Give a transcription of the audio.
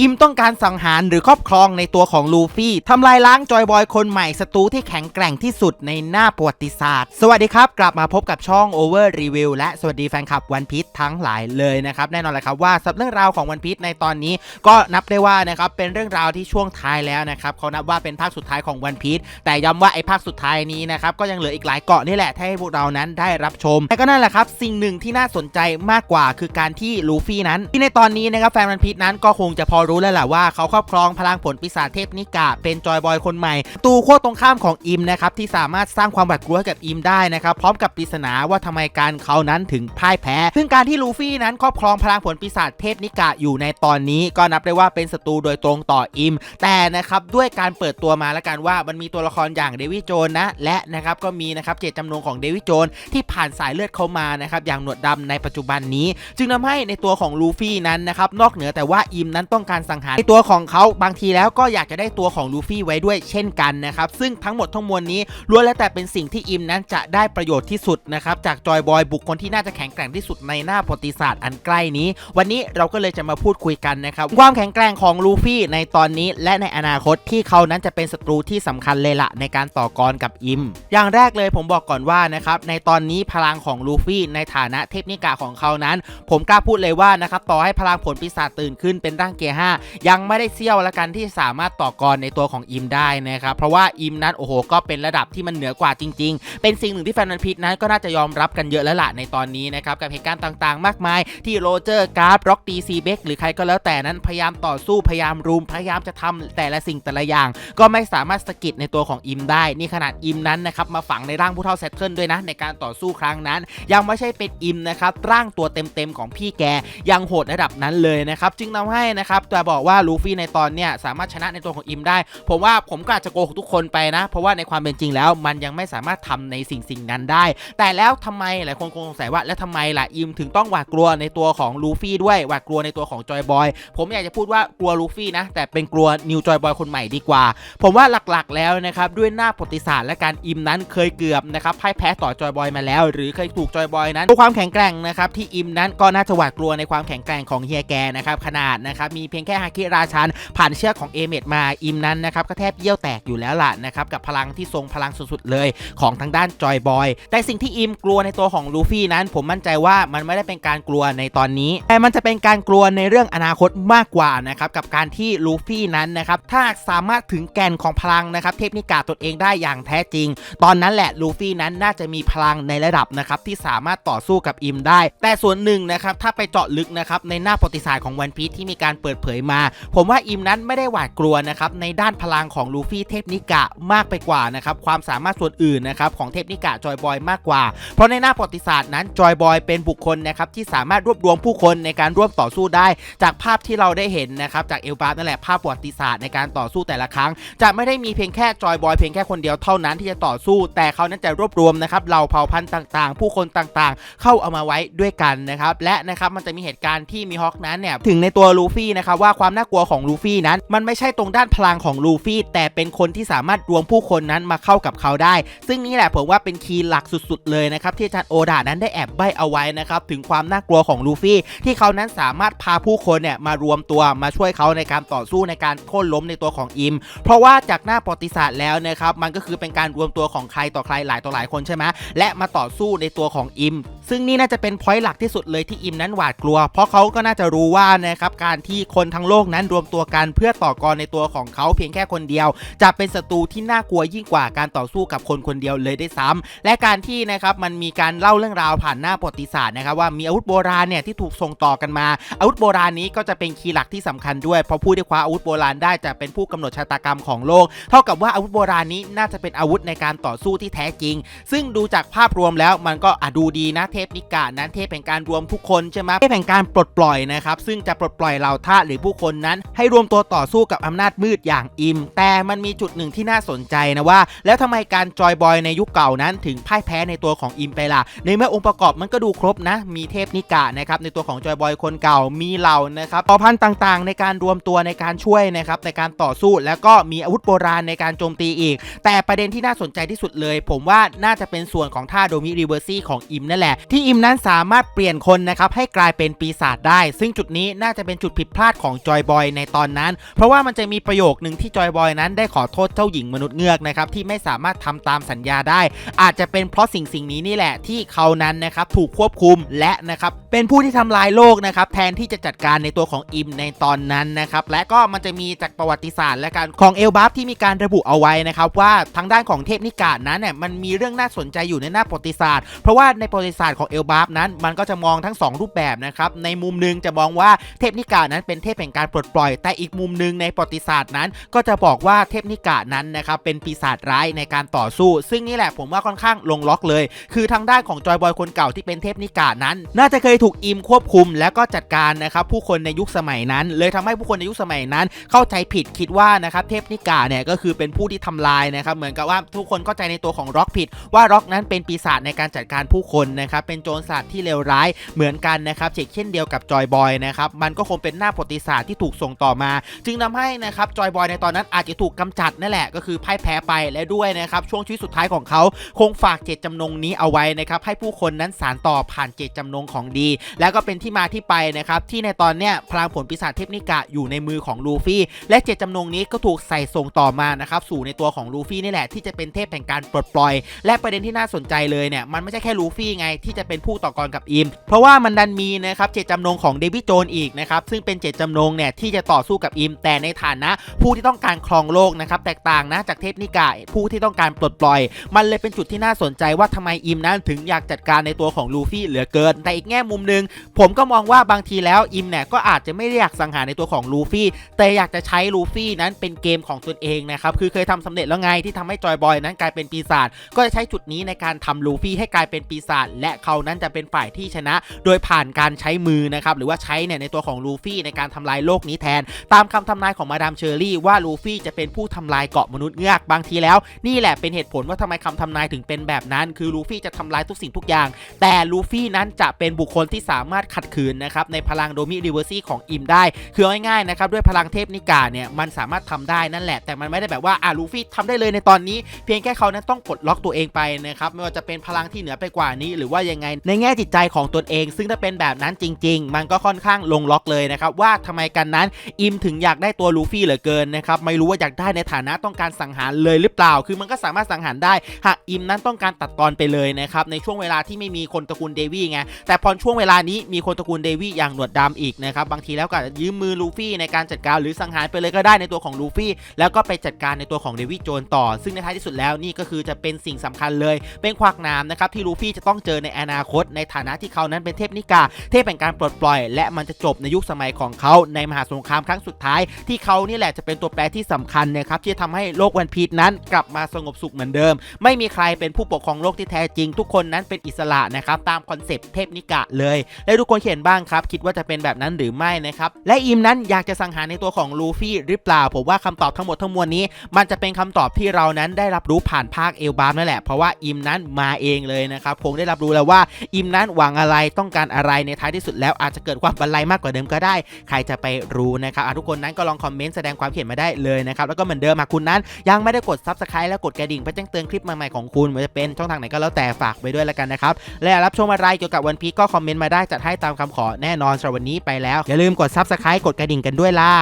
อิมต้องการสังหารหรือครอบครองในตัวของลูฟี่ทำลายล้างจอยบอยคนใหม่ศัตรูที่แข็งแกร่งที่สุดในหน้าประวัติศาสตร์ สวัสดีครับ กลับมาพบกับช่อง Over Review และสวัสดีแฟนคลับวันพี e ทั้งหลายเลยนะครับ แน่นอนเลยครับว่าสำหรับเรื่องราวของวันพี e ในตอนนี้ ก็นับได้ว่านะครับเป็นเรื่องราวที่ช่วงท้ายแล้วนะครับเขานับว่าเป็นภาคสุดท้ายของวันพี e แต่ย้ำว่าไอ้ภาคสุดท้ายนี้นะครับก็ยังเหลืออีกหลายเกาะนี่แหละที่ให้พวกเรานั้นได้รับชมแต่ก็นั่นแหละครับสิ่งหนึ่งที่น่าสนใจมากกว่าคือการที่ลูฟี่นั้น ที่ในตอนนี้นะครับแฟนวันพี e นั้นก็คงจะพอรู้แล้วแหละว่าเขาครอบครองพลังผลปีศาจเทพนิกะ เป็นจอยบอยคนใหม่ ตูโคตรตรงข้ามของอิมนะครับที่สามารถสร้างความหวาดกลัวกับอิมได้นะครับพร้อมกับปริศนาว่าทำไมการเขานั้นถึงพ่ายแพ้ ซึ่งการที่ลูฟี่นั้นครอบครองพลังผลปีศาจเทพนิกะอยู่ในตอนนี้ ก็นับได้ว่าเป็นศัตรูโดยตรงต่ออิม แต่นะครับด้วยการเปิดตัวมาแล้วกันว่ามันมีตัวละครอย่างเดวิดโจนนะและนะครับก็มีนะครับเจตจำนงของเดวิดโจนที่ผ่านสายเลือดเข้ามานะครับอย่างหนวดดำในปัจจุบันนี้ จึงทำให้ในตัวของลูฟี่นั้นนะครับนอกเหนือแต่ว่าอิมนั้นต้องการสังหารในตัวของเขาบางทีแล้วก็อยากจะได้ตัวของลูฟี่ไว้ด้วยเช่นกันนะครับซึ่งทั้งหมดทั้งมวลนี้ล้วนแล้วแต่เป็นสิ่งที่อิมนั้นจะได้ประโยชน์ที่สุดนะครับจากจอยบอยบุคคลที่น่าจะแข็งแกร่งที่สุดในหน้าประวัติศาสตร์อันใกล้นี้ วันนี้เราก็เลยจะมาพูดคุยกันนะครับความแข็งแกร่งของลูฟี่ในตอนนี้และในอนาคตที่เขานั้นจะเป็นศัตรูที่สำคัญเลยละในการต่อกรกับอิม อย่างแรกเลยผมบอกก่อนว่านะครับในตอนนี้พลังของลูฟี่ในฐานะเทพนิกาของเขานั้น ผมกล้าพูดเลยว่านะครับต่อให้พลังผลปีศาจตื่นขึ้นเป็นร่างเกียร์5 ยังไม่ได้เซี่ยวละกันที่สามารถต่อกรในตัวของอิมได้นะครับ เพราะว่าอิมนั้นโอ้โหก็เป็นระดับที่มันเหนือกว่าจริง ๆ เป็นสิ่งหนึ่งที่แฟนมันพิษนั้นก็น่าจะยอมรับกันเยอะแล้วล่ะในตอนนี้นะครับกับเหตุการณ์ต่างๆ มากมาย ที่โรเจอร์การ์ดร็อกดีซีเบกหรือใครก็แล้วแต่นั้นพยายามต่อสู้พยายามรุมพยายามจะทำแต่ละสิ่งแต่ละอย่าง ก็ไม่สามารถสะกิดในตัวของอิมได้ นี่ขนาดอิมนั้นนะครับมาฝังในร่างผู้เท่าเซตเทิลด้วยนะในการต่อสู้ครั้งนั้น ยังไม่ใช่เป็นอิมนะครับร่างตัวเต็มๆของพี่แกยังโหดระดับนั้นเลยนะครับจึงทำให้นะครับจะบอกว่าลูฟี่ในตอนเนี้ยสามารถชนะในตัวของอิมได้ ผมว่าผมก็อาจจะโกหกทุกคนไปนะ เพราะว่าในความเป็นจริงแล้วมันยังไม่สามารถทำในสิ่งสิ่งนั้นได้ แต่แล้วทำไมหลายคนคงสงสัยว่าแล้วทำไมล่ะอิมถึงต้องหวาดกลัวในตัวของลูฟี่ด้วยหวาดกลัวในตัวของจอยบอยผมอยากจะพูดว่ากลัวลูฟี่นะแต่เป็นกลัวนิวจอยบอยคนใหม่ดีกว่า ผมว่าหลักๆแล้วนะครับด้วยหน้าประวัติศาสตร์และการอิมนั้นเคยเกือบนะครับพ่ายแพ้ต่อจอยบอยมาแล้ว หรือเคยถูกจอยบอยนั้นด้วยความแข็งแกร่งนะครับที่อิมนั้นก็น่าจะหวาดกลัวในความแข็งแกร่งของเฮียแกนะครับขนาดนะครับมีเพียียงแค่ฮาคิราชัน ผ่านเชือกของเอเมดมาอิมนั้นนะครับก็แทบเยี่ยวแตกอยู่แล้วล่ะนะครับกับพลังที่ทรงพลังสุดๆเลยของทางด้านจอยบอย แต่สิ่งที่อิมกลัวในตัวของลูฟี่นั้น ผมมั่นใจว่ามันไม่ได้เป็นการกลัวในตอนนี้ แต่มันจะเป็นการกลัวในเรื่องอนาคตมากกว่านะครับกับการที่ลูฟี่นั้นนะครับถ้าสามารถถึงแกนของพลังนะครับเทพนิกาตนเองได้อย่างแท้จริง ตอนนั้นแหละลูฟี่นั้นน่าจะมีพลังในระดับนะครับที่สามารถต่อสู้กับอิมได้ แต่ส่วนหนึ่งนะครับถ้าไปเจาะลึกนะครับในหน้าประวัติศาสตร์ของวันพีที่มีการเปิดเผยมา ผมว่าอิมนั้นไม่ได้หวาดกลัวนะครับในด้านพลังของลูฟี่เทพนิกะมากไปกว่านะครับความสามารถส่วนอื่นนะครับของเทพนิกะจอยบอยมากกว่า เพราะในหน้าประวัติศาสตร์นั้นจอยบอยเป็นบุคคลนะครับที่สามารถรวบรวมผู้คนในการร่วมต่อสู้ได้ จากภาพที่เราได้เห็นนะครับจากเอลบาร์นั่นแหละภาพประวัติศาสตร์ในการต่อสู้แต่ละครั้ง จะไม่ได้มีเพียงแค่จอยบอยเพียงแค่คนเดียวเท่านั้นที่จะต่อสู้ แต่เขานั้นจะรวบรวมนะครับเหล่าเผ่าพันธุ์ต่างๆ ผู้คนต่างๆ เข้าเอามาไว้ด้วยกันนะครับและนะครับมันจะมีเหตุการณ์ที่มีฮอกนั้นเนี่ยถึงในตัวลูฟี่นะครับว่าความน่ากลัวของลูฟี่นั้น มันไม่ใช่ตรงด้านพลังของลูฟี่ แต่เป็นคนที่สามารถรวมผู้คนนั้นมาเข้ากับเขาได้ ซึ่งนี่แหละผมว่าเป็นคีย์หลักสุด ๆ เลยนะครับที่อาจารย์โอดานั้นได้แอบใบเอาไว้นะครับถึงความน่ากลัวของลูฟี่ ที่เขานั้นสามารถพาผู้คนเนี่ยมารวมตัวมาช่วยเขาในการต่อสู้ในการโค่นล้มในตัวของอิม เพราะว่าจากหน้าประวัติศาสตร์แล้วนะครับมันก็คือเป็นการรวมตัวของใครต่อใครหลายต่อหลายคนใช่ไหมและมาต่อสู้ในตัวของอิม ซึ่งนี่น่าจะเป็นพอยต์หลักที่สุดเลยที่อิมนั้นหวาดกลัว เพราะเขาก็น่าจะรู้ว่านะครับการที่คนทั้งโลกนั้นรวมตัวกันเพื่อต่อกรในตัวของเขาเพียงแค่คนเดียว จะเป็นศัตรูที่น่ากลัวยิ่งกว่าการต่อสู้กับคนคนเดียวเลยได้ซ้ำและการที่นะครับมันมีการเล่าเรื่องราวผ่านหน้าประวัติศาสตร์นะครับว่ามีอาวุธโบราณเนี่ยที่ถูกส่งต่อกันมา อาวุธโบราณนี้ก็จะเป็นคีย์หลักที่สำคัญด้วยเพราะผู้ที่คว้าอาวุธโบราณได้จะเป็นผู้กำหนดชะตากรรมของโลก เท่ากับว่าอาวุธโบราณนี้น่าจะเป็นอาวุธในการต่อสู้ที่แท้จริง ซึ่งดูจากภาพรวมแล้วมันก็อดูดีนะเทพนิกานั้นเทพแห่งการรวมทุกคนใช่ไหมเทพแห่งการปลดปล่อยนะครับซึ่งจะปลดปล่อยเหล่าทาสหรือผู้คนนั้น ให้รวมตัวต่อสู้กับอำนาจมืดอย่างอิม แต่มันมีจุดหนึ่งที่น่าสนใจนะว่า แล้วทำไมการจอยบอยในยุคเก่านั้น ถึงพ่ายแพ้ในตัวของอิมไปล่ะในเมื่อองค์ประกอบมันก็ดูครบนะ มีเทพนิกะนะครับในตัวของจอยบอยคนเก่ามีเหล่านะครับต่อพันต่างๆ ในการรวมตัวในการช่วยนะครับในการต่อสู้แล้วก็มีอาวุธโบราณในการโจมตีอีก แต่ประเด็นที่น่าสนใจที่สุดเลย ผมว่าน่าจะเป็นส่วนของท่าโดมิรีเวอร์ซี่ของอิมนั่นแหละที่อิมนั้นสามารถเปลี่ยนคนนะครับให้กลายเป็นปีศาจได้ ซึ่งจุดนี้น่าจะเป็นจุดผิดพลาดของจอยบอยในตอนนั้น เพราะว่ามันจะมีประโยคหนึ่งที่จอยบอยนั้นได้ขอโทษเจ้าหญิงมนุษย์เงือกนะครับที่ไม่สามารถทำตามสัญญาได้ อาจจะเป็นเพราะสิ่งสิ่งนี้นี่แหละที่เขานั้นนะครับถูกควบคุมและนะครับเป็นผู้ที่ทำลายโลกนะครับแทนที่จะจัดการในตัวของอิมในตอนนั้นนะครับและก็มันจะมีจากประวัติศาสตร์และการของเอลบัฟที่มีการระบุเอาไว้นะครับว่าทางด้านของเทพนิกานั้นเนี่ยมันมีเรื่องน่าสนใจอยู่ในหน้าประวัติศาสตร์ เพราะว่าในประวัติศาสตร์ของเอลบัฟนั้นมันก็จะมองทั้งสองรูปแบบนะครับในมุมหนึ่งจะมองว่าเทพนิกานั้นเป็นเทพแห่งการปลดปล่อย แต่อีกมุมหนึ่งในประวัติศาสตร์นั้น ก็จะบอกว่าเทพนิกานั้นนะครับเป็นปีศาจร้ายในการต่อสู้ ซึ่งนี่แหละผมว่าค่อนข้างลงล็อกเลย คือทางด้านของจอยบอยคนเก่าที่เป็นเทพนิกานั้น น่าจะเคยถูกอิมควบคุม และก็จัดการนะครับผู้คนในยุคสมัยนั้น เลยทำให้ผู้คนในยุคสมัยนั้น เข้าใจผิดคิดว่านะครับเทพนิกาเนี่ยก็คือเป็นผู้ที่ทำลายนะครับเหมือนกับว่าทุกคนเข้าใจในตัวของร็อกผิด ว่าร็อกนั้นเป็นปีศาจในการจัดการผู้คนนะครับเป็นโจรสลัดที่เลวร้ายเหมือนกันนะครับเช่นเดียวกับจอยบอยนะครับมันก็คงเป็นหน้าประวัติศาสตร์ที่ถูกส่งต่อมา จึงทำให้นะครับจอยบอยในตอนนั้นอาจจะถูกกำจัดนั่นแหละก็คือพ่ายแพ้ไปและด้วยนะครับช่วงชีวิตสุดท้ายของเขาคงฝากเจตจำนงนี้เอาไว้นะครับให้ผู้คนนั้นสารต่อผ่านเจตจำนงของดี แล้วก็เป็นที่มาที่ไปนะครับที่ในตอนเนี้ยพลังผลปีศาจเทพนิกะอยู่ในมือของลูฟี่ และเจตจำนงนี้ก็ถูกใส่ส่งต่อมานะครับสู่ในตัวของลูฟี่นี่แหละที่จะเป็นเทพแห่งการปลดปล่อย และประเด็นที่น่าสนใจเลยเนี่ยมันไม่ใช่แค่ลูฟี่ไงทที่จะเป็นผู้ต่อกรกับอิม เพราะว่ามันดันมีนะครับเจตจำนงของเดวิดโจนอีกนะครับซึ่งเป็นเจตจำนงเนี่ยที่จะต่อสู้กับอิม แต่ในฐานะผู้ที่ต้องการครองโลกนะครับแตกต่างนะจากเทพนิกะผู้ที่ต้องการปลดปล่อย มันเลยเป็นจุดที่น่าสนใจว่าทำไมอิมนั้นถึงอยากจัดการในตัวของลูฟี่เหลือเกิน แต่อีกแง่มุมหนึ่งผมก็มองว่าบางทีแล้วอิมเนี่ยก็อาจจะไม่ได้อยากสังหารในตัวของลูฟี่ แต่อยากจะใช้ลูฟี่นั้นเป็นเกมของตนเองนะครับคือเคยทำสำเร็จแล้วไงที่ทำให้จอยบอยนั้นกลายเป็นปีศาจก็จะใช้จุดนี้ในการทำลูฟี่ให้กลายเป็นปีศาจและเขานั้นจะเป็นฝ่ายที่ชนะ โดยผ่านการใช้มือนะครับหรือว่าใช้เนี่ยในตัวของลูฟี่ในการทำลายโลกนี้แทน ตามคำทำนายของมาดามเชอรี่ว่าลูฟี่จะเป็นผู้ทำลายเกาะมนุษย์เงือกบางทีแล้ว นี่แหละเป็นเหตุผลว่าทำไมคำทำนายถึงเป็นแบบนั้น คือลูฟี่จะทำลายทุกสิ่งทุกอย่าง แต่ลูฟี่นั้นจะเป็นบุคคลที่สามารถขัดขืนนะครับในพลังโดมิริเวอร์ซี่ของอิมได้ คือง่ายๆนะครับด้วยพลังเทพนิกาเนี่ยมันสามารถทำได้นั่นแหละ แต่มันไม่ได้แบบว่าอ่าลูฟี่ทำได้เลยในตอนนี้ เพียงแค่เขานั้นต้องปลดล็อกตัวเองไปนะครับไม่ว่าจะเป็นพลังที่เหนือไปกว่านี้หรือว่ายังไง ในแง่จิตใจของตนเอง ซึ่งถ้าเป็นแบบนั้นจริง ๆ มันก็ค่อนข้างลงล็อกเลยนะครับว่าทำไมกันนั้นอิมถึงอยากได้ตัวลูฟี่เหลือเกินนะครับไม่รู้ว่าอยากได้ในฐานะต้องการสังหารเลยหรือเปล่า คือมันก็สามารถสังหารได้ หากอิมนั้นต้องการตัดตอนไปเลยนะครับในช่วงเวลาที่ไม่มีคนตระกูลเดวี่ไงแต่พอช่วงเวลานี้มีคนตระกูลเดวี่อย่างหนวดดำอีกนะครับบางทีแล้วก็ยืมมือลูฟี่ในการจัดการหรือสังหารไปเลยก็ได้ในตัวของลูฟี่ แล้วก็ไปจัดการในตัวของเดวี่โจนต่อ ซึ่งในท้ายที่สุดแล้วนี่ก็คือจะเป็นสิ่งสำคัญเลย เป็นขวากนามนะครับที่ลูฟี่จะต้องเจอในอนาคต ในฐานะที่เขานั้นเป็นเทพนิกา เทพแห่งการปลดปล่อย และมันจะจบในยุคสมัยของเขาในมหาสงครามครั้งสุดท้าย ที่เขานี่แหละจะเป็นตัวแปรที่สำคัญนะครับที่จะทำให้โลกวันพีชนั้นกลับมาสงบสุขเหมือนเดิม ไม่มีใครเป็นผู้ปกครองโลกที่แท้จริง ทุกคนนั้นเป็นอิสระนะครับตามคอนเซปต์เทพนิกะเลย และทุกคนเขียนบ้างครับ คิดว่าจะเป็นแบบนั้นหรือไม่นะครับและอิมนั้นอยากจะสังหารในตัวของลูฟี่หรือเปล่าผมว่าคำตอบทั้งหมดทั้งมวลนี้ มันจะเป็นคำตอบที่เรานั้นได้รับรู้ผ่านภาคเอลบามนั่นแหละเพราะว่าอิมนั้นมาเองเลยนะครับคงได้รับรู้แล้วว่าอิมนั้นหวังอะไรต้องการอะไรในท้ายที่สุดแล้วอาจจะเกิดความบันไลมากกว่าเดิมก็ได้ ใครจะไปรู้นะครับทุกคนนั้นก็ลองคอมเมนต์แสดงความเห็นมาได้เลยนะครับแล้วก็เหมือนเดิมหากคุณนั้น ยังไม่ได้กด Subscribe และกดกระดิ่งเพื่อแจ้งเตือนคลิปใหม่ๆของคุณไม่ว่าจะเป็นช่องทางไหนก็แล้วแต่ฝากไว้ด้วยแล้วกันนะครับและรับชมอะไรเกี่ยวกับวันพีก็คอมเมนต์มาได้จัดให้ตามคำขอแน่นอนสำหรับวันนี้ไปแล้วอย่าลืมกด Subscribe กดกระดิ่งกันด้วยล่ะ